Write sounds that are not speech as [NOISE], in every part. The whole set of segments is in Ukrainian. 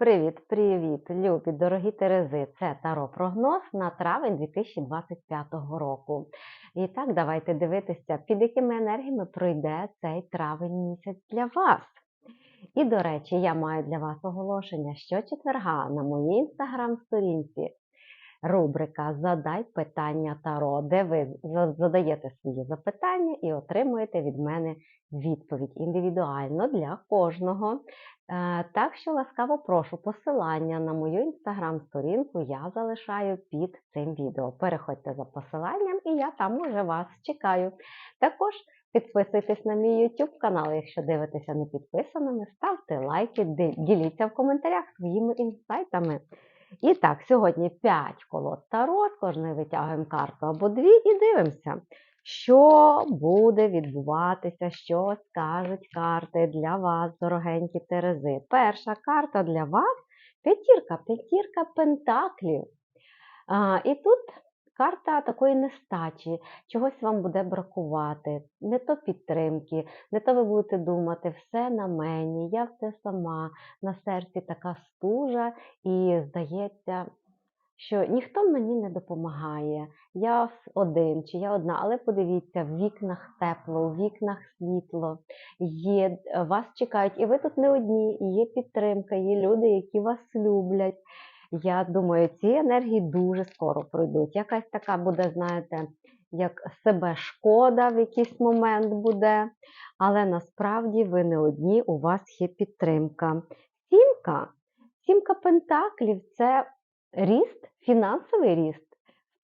Привіт-привіт, любі дорогі Терези! Це Таро прогноз на травень 2025 року. І так, давайте дивитися, під якими енергіями пройде цей травень місяць для вас. І, до речі, я маю для вас оголошення щочетверга на моїй інстаграм-сторінці. Рубрика Задай питання Таро, де ви задаєте свої запитання і отримуєте від мене відповідь індивідуально для кожного. Е, так що ласкаво прошу посилання на мою інстаграм-сторінку я залишаю під цим відео. Переходьте за посиланням, і я там уже вас чекаю. Також підписуйтесь на мій YouTube канал, якщо дивитеся не підписаними, ставте лайки, діліться в коментарях своїми інсайтами. І так, сьогодні 5 колод Таро, з кожної витягуємо карту або дві, і дивимося, що буде відбуватися, що скажуть карти для вас, дорогенькі Терези. Перша карта для вас п'ятірка, п'ятірка пентаклів. А, І тут карта такої нестачі, чогось вам буде бракувати, не то підтримки, не то ви будете думати, все на мені, я все сама, на серці така стужа, і здається, що ніхто мені не допомагає. Я один чи я одна, але подивіться, в вікнах тепло, в вікнах світло, є, вас чекають, і ви тут не одні, є підтримка, є люди, які вас люблять. Я думаю, ці енергії дуже скоро пройдуть. Якась така буде, знаєте, як себе шкода в якийсь момент буде, але насправді ви не одні, у вас є підтримка. Сімка, сімка пентаклів це ріст, фінансовий ріст.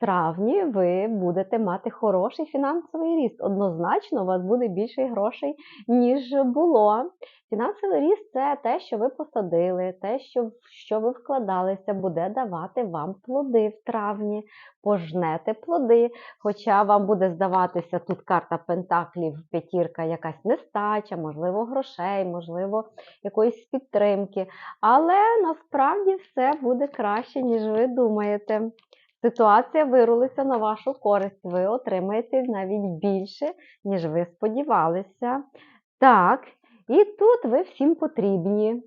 Травні ви будете мати хороший фінансовий ріст. Однозначно, у вас буде більше грошей, ніж було. Фінансовий ріст це те, що ви посадили, те, що що ви вкладалися, буде давати вам плоди в травні, пожнете плоди. Хоча вам буде здаватися тут карта Пентаклів, п'ятірка, якась нестача, можливо, грошей, можливо, якоїсь підтримки. Але насправді все буде краще, ніж ви думаєте. Ситуація вирулася на вашу користь. Ви отримаєте навіть більше, ніж ви сподівалися. Так, і тут ви всім потрібні.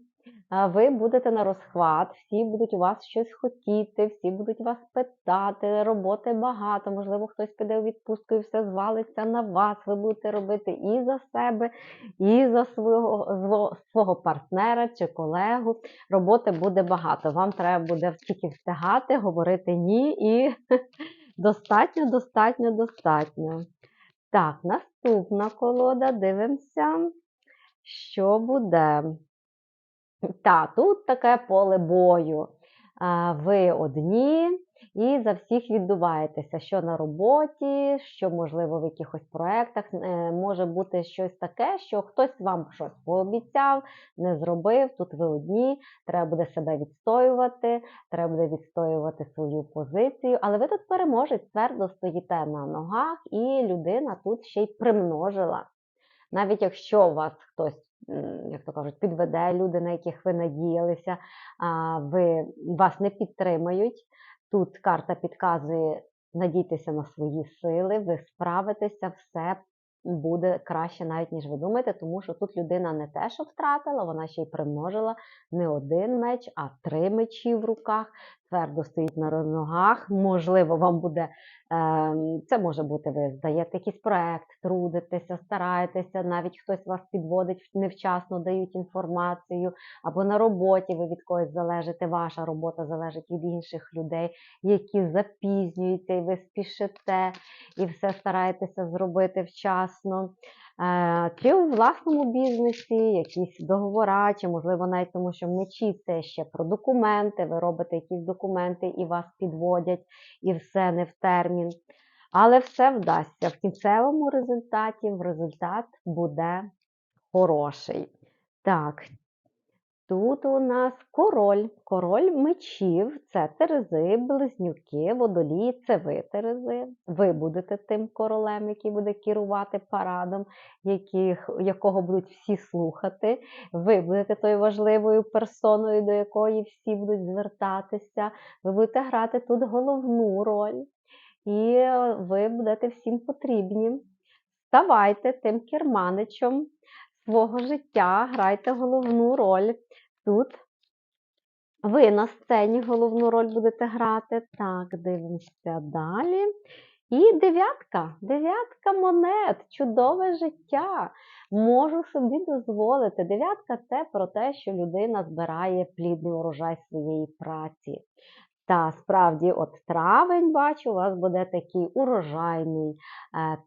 Ви будете на розхват, всі будуть у вас щось хотіти, всі будуть вас питати, роботи багато, можливо, хтось піде у відпустку і все звалиться на вас. Ви будете робити і за себе, і за свого свого партнера чи колегу. Роботи буде багато. Вам треба буде тільки встигати, говорити ні і [LAUGHS] достатньо, достатньо, достатньо. Так, наступна колода, дивимося, що буде. Та, тут таке поле бою. Ви одні і за всіх віддуваєтеся, що на роботі, що, можливо, в якихось проєктах е, може бути щось таке, що хтось вам щось пообіцяв, не зробив. Тут ви одні, треба буде себе відстоювати, треба буде відстоювати свою позицію. Але ви тут переможець, твердо стоїте на ногах, і людина тут ще й примножила. Навіть якщо вас хтось як то кажуть, підведе люди, на яких ви надіялися, ви вас не підтримають. Тут карта підказує надійтеся на свої сили, ви справитеся, все буде краще, навіть ніж ви думаєте, тому що тут людина не те, що втратила, вона ще й примножила не один меч, а три мечі в руках твердо стоїть на ногах. Можливо, вам буде ем, це може бути, ви здаєте якийсь проект, трудитеся, стараєтеся, навіть хтось вас підводить невчасно, дають інформацію, або на роботі ви від когось залежите. Ваша робота залежить від інших людей, які запізнюються, і ви спішите, і все стараєтеся зробити вчасно. Е, чи у власному бізнесі якісь договори, чи, можливо, навіть тому, що вночі це ще про документи, ви робите якісь документи і вас підводять, і все не в термін. Але все вдасться. В кінцевому результаті результат буде хороший. Так, Тут у нас король, король мечів, це терези, близнюки, водолії, це ви терези. Ви будете тим королем, який буде керувати парадом, яких, якого будуть всі слухати. Ви будете тою важливою персоною, до якої всі будуть звертатися. Ви будете грати тут головну роль. І ви будете всім потрібні. Ставайте тим керманичем свого життя, грайте головну роль тут Ви на сцені головну роль будете грати. Так, дивимося далі. І дев'ятка, дев'ятка монет, чудове життя. Можу собі дозволити. Дев'ятка це про те, що людина збирає плідний урожай своєї праці. Та справді, от травень, бачу, у вас буде такий урожайний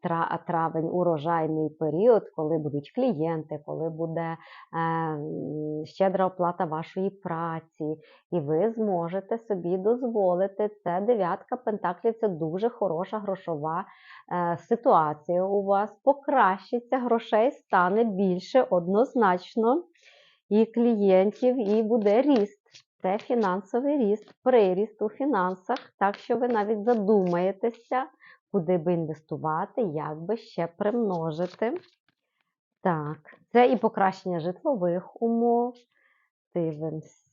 е, травень, урожайний період, коли будуть клієнти, коли буде е, щедра оплата вашої праці, і ви зможете собі дозволити. Це дев'ятка пентаклів, це дуже хороша грошова е, ситуація у вас. Покращиться, грошей стане більше однозначно, і клієнтів, і буде ріст. Це фінансовий ріст, приріст у фінансах, так що ви навіть задумаєтеся, куди би інвестувати, як би ще примножити. Так, це і покращення житлових умов. Дивимося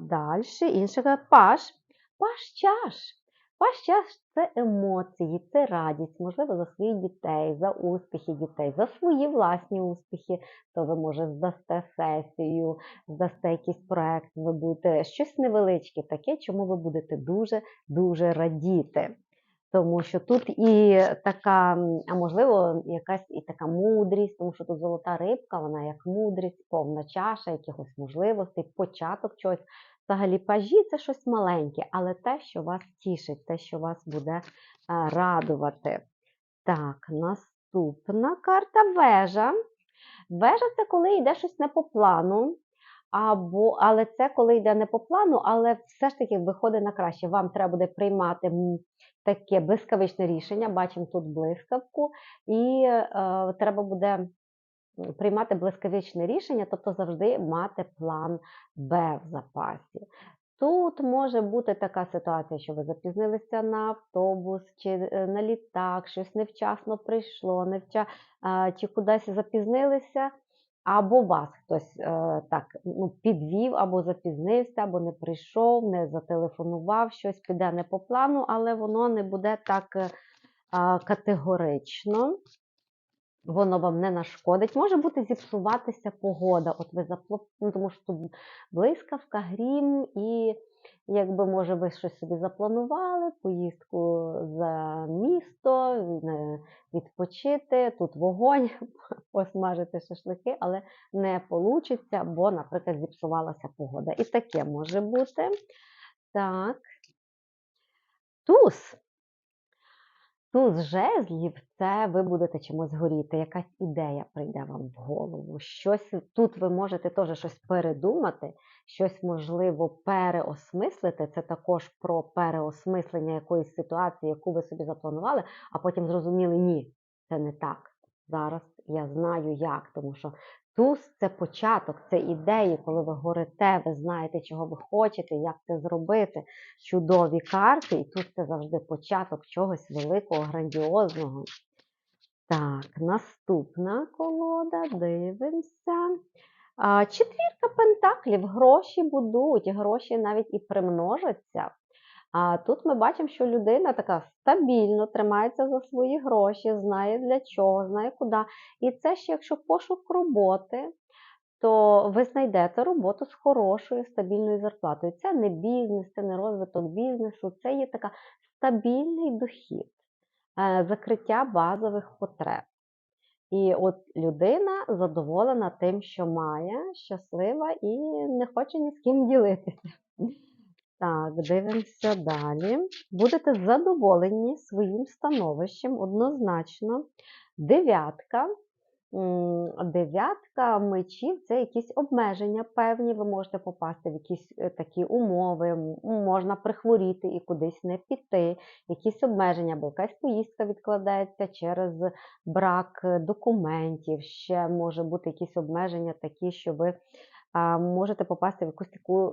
далі. Інше паш. Паш чаш. Паш чаш це емоції, це радість, можливо, за своїх дітей, за успіхи дітей, за свої власні успіхи, то ви, може, здасте сесію, здасте якийсь проект, ви будете щось невеличке таке, чому ви будете дуже-дуже радіти. Тому що тут і така, а можливо, якась і така мудрість, тому що тут золота рибка, вона як мудрість, повна чаша, якихось можливостей, початок чогось. Взагалі, пажі це щось маленьке, але те, що вас тішить, те, що вас буде е, радувати. Так, наступна карта вежа. Вежа це коли йде щось не по плану. Або, але це коли йде не по плану, але все ж таки виходить на краще. Вам треба буде приймати таке блискавичне рішення. Бачимо тут блискавку, і е, треба буде приймати блискавичне рішення, тобто завжди мати план Б в запасі. Тут може бути така ситуація, що ви запізнилися на автобус чи е, на літак, щось невчасно прийшло, невча... чи кудись запізнилися, або вас хтось е, так ну, підвів, або запізнився, або не прийшов, не зателефонував, щось піде не по плану, але воно не буде так е, категорично. Воно вам не нашкодить. Може бути зіпсуватися погода. От ви запло... ну, тому що тут блискавка, грім, і якби, може, ви щось собі запланували, поїздку за місто, відпочити, тут вогонь, [LAUGHS] посмажити шашлики, але не вийде, бо, наприклад, зіпсувалася погода. І таке може бути. Так. Туз. Туз жезлів це ви будете чимось горіти, якась ідея прийде вам в голову. Щось тут ви можете теж щось передумати, щось можливо переосмислити. Це також про переосмислення якоїсь ситуації, яку ви собі запланували, а потім зрозуміли, ні, це не так. Зараз я знаю як, тому що туз це початок, це ідеї, коли ви горите, ви знаєте, чого ви хочете, як це зробити. Чудові карти, і тут це завжди початок чогось великого, грандіозного. Так, наступна колода, дивимося. Четвірка пентаклів, гроші будуть, гроші навіть і примножаться. А тут ми бачимо, що людина така стабільно тримається за свої гроші, знає для чого, знає куди. І це ще якщо пошук роботи, то ви знайдете роботу з хорошою стабільною зарплатою. Це не бізнес, це не розвиток бізнесу, це є така стабільний дохід, е, закриття базових потреб. І от людина задоволена тим, що має, щаслива і не хоче ні з ким ділитися. Так, дивимося далі. Будете задоволені своїм становищем однозначно. Дев'ятка. Дев'ятка мечів це якісь обмеження певні, ви можете попасти в якісь е, такі умови, можна прихворіти і кудись не піти, якісь обмеження, або якась поїздка відкладається через брак е, документів. Ще може бути якісь обмеження такі, що ви можете попасти в якусь таку.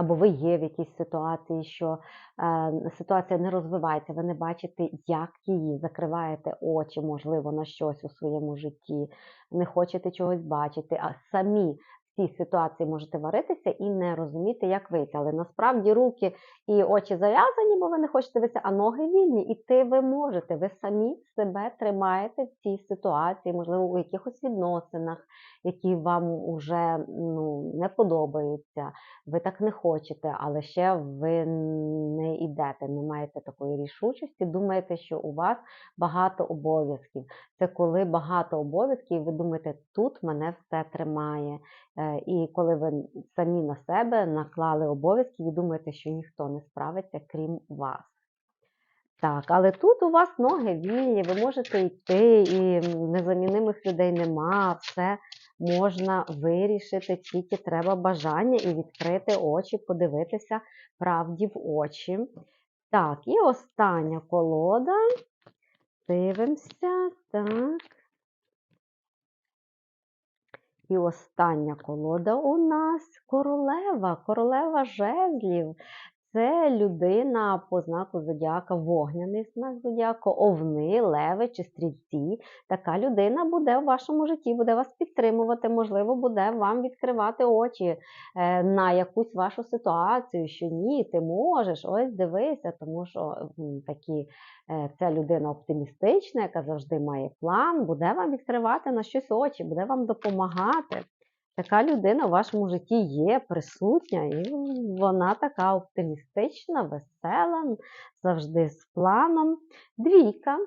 Або ви є в якійсь ситуації, що е, ситуація не розвивається, ви не бачите, як її, закриваєте очі, можливо, на щось у своєму житті, не хочете чогось бачити, а самі цій ситуації можете варитися і не розуміти, як вийти. Але насправді руки і очі зав'язані, бо ви не хочете дивитися, а ноги вільні. І ти ви можете, ви самі себе тримаєте в цій ситуації, можливо, у якихось відносинах, які вам уже ну, не подобаються, ви так не хочете, але ще ви не йдете, не маєте такої рішучості, думаєте, що у вас багато обов'язків. Це коли багато обов'язків, і ви думаєте, тут мене все тримає. І коли ви самі на себе наклали обов'язки і думаєте, що ніхто не справиться, крім вас. Так, але тут у вас ноги вільні, ви можете йти, і незамінимих людей нема, все можна вирішити, тільки треба бажання і відкрити очі, подивитися правді в очі. Так, і остання колода. Дивимося, так. І остання колода у нас королева, королева жезлів. Це людина по знаку зодіака, вогняний знак зодіаку, овни, леви чи стрільці. Така людина буде в вашому житті, буде вас підтримувати, можливо, буде вам відкривати очі е, на якусь вашу ситуацію, що ні, ти можеш, ось дивися, тому що такі, е, ця людина оптимістична, яка завжди має план, буде вам відкривати на щось очі, буде вам допомагати. Така людина в вашому житті є присутня, і вона така оптимістична, весела, завжди з планом. Двійка.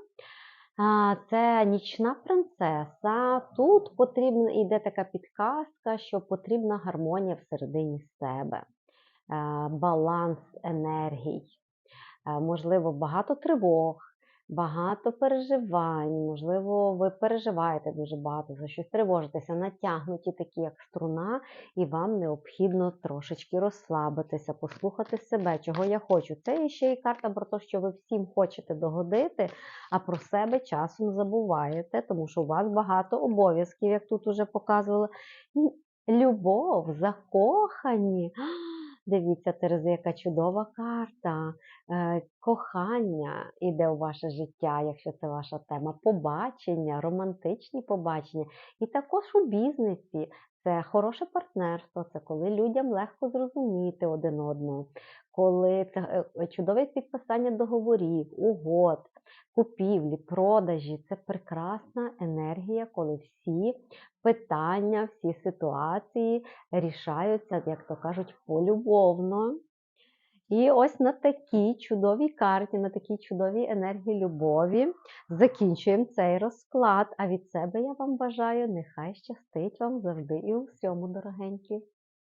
Це нічна принцеса. Тут потрібна йде така підказка, що потрібна гармонія всередині себе, е, баланс енергій, Е, можливо, багато тривог, багато переживань, можливо, ви переживаєте дуже багато за щось, тривожитеся, натягнуті, такі як струна, і вам необхідно трошечки розслабитися, послухати себе, чого я хочу. Це ще й карта про те, що ви всім хочете догодити, а про себе часом забуваєте, тому що у вас багато обов'язків, як тут уже показували. І Любов, закохані. Дивіться, Терези, яка чудова карта. Е, Кохання іде у ваше життя, якщо це ваша тема. Побачення, романтичні побачення. І також у бізнесі це хороше партнерство, це коли людям легко зрозуміти один одного, коли це чудове підписання договорів, угод, купівлі, продажі. Це прекрасна енергія, коли всі питання, всі ситуації рішаються, як то кажуть, полюбовно. І ось на такій чудовій карті, на такій чудовій енергії любові закінчуємо цей розклад. А від себе я вам бажаю, нехай щастить вам завжди і у всьому, дорогенькі.